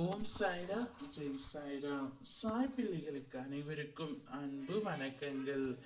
ஓம் சாய்ரா ஜெய் சாய்ராம். சாய் பிள்ளைகளுக்கு அனைவருக்கும் அன்பு வணக்கங்கள்.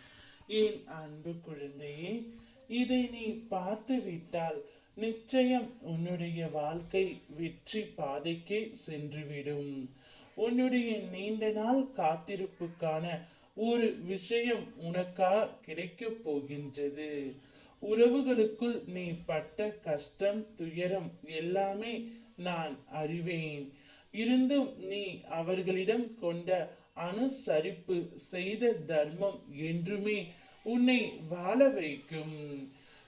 என் அன்பு குழந்தையே இதை நீ பார்த்து விட்டால் நிச்சயம் உன்னுடைய வாழ்க்கை வெற்றி பாதைக்கே சென்றுவிடும். உன்னுடைய நீண்ட நாள் காத்திருப்புக்கான ஒரு விஷயம் உனக்காக கிடைக்கப் போகின்றது. உறவுகளுக்குள் நீ பட்ட கஷ்டம் துயரம் எல்லாமே நான் அறிவேன். இருந்தும் நீ அவர்களிடம் கொண்ட அனுசரிப்பு செய்த தர்மம் என்றுமே உன்னை வாழ வைக்கும்.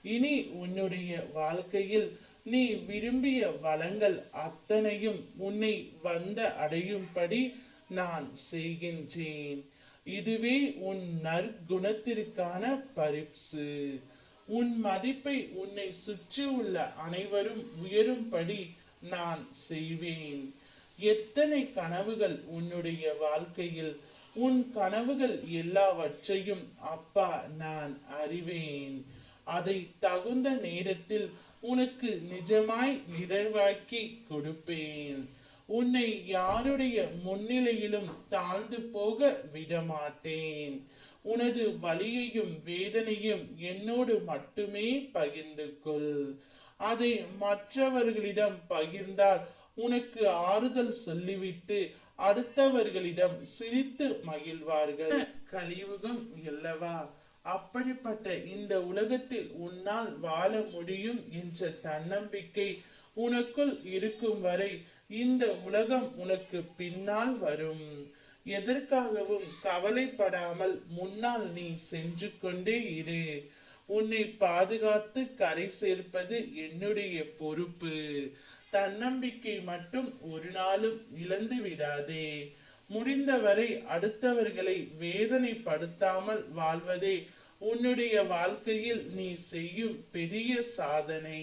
இனி உன்னுடைய வாழ்க்கையில் நீ விரும்பிய வளங்கள் அத்தனையும் உன்னை வந்த அடையும்படி நான் செய்கின்றேன். இதுவே உன் நற்குணத்திற்கான பரிசு. உன் மதிப்பை உன்னை சுற்றியுள்ள அனைவரும் உயரும்படி நான் செய்வேன். எத்தனை கனவுகள் உன்னுடைய வாழ்க்கையில்? உன் கனவுகள் எல்லாவற்றையும் அப்பா நான் அறிவேன். அதை தகுந்த நேரத்தில் உனக்கு நிஜமாய் நிறைவாக்கி கொடுப்பேன். உன்னை யாருடைய முன்னிலையிலும் தாழ்ந்து போக விடமாட்டேன். உனது வலியையும் வேதனையும் என்னோடு மட்டுமே பகிர்ந்து கொள். அதை மற்றவர்களிடம் பகிர்ந்தால் உனக்கு ஆறுதல் சொல்லிவிட்டு அடுத்தவர்களிடம் சிரித்து மகிழ்வார்கள். கலியுகம் அல்லவா அப்படிப்பட்ட இந்த உலகத்தில் உன்னால் வாழ முடியும் என்ற தன்னம்பிக்கை உனக்குள் இருக்கும் வரை இந்த உலகம் உனக்கு பின்னால் வரும். எதற்காகவும் கவலைப்படாமல் முன்னால் நீ சென்று கொண்டே இரு. உன்னை பாதுகாத்து கரை சேர்ப்பது என்னுடைய பொறுப்பு. தன்னம்பிக்கை மட்டும் ஒரு நாளும் இழந்து விடாதே. முடிந்தவரை அடுத்தவர்களை வேதனைப்படுத்தாமல் வாழ்வதே உன்னுடைய வாழ்க்கையில் நீ செய்யும் பெரிய சாதனை.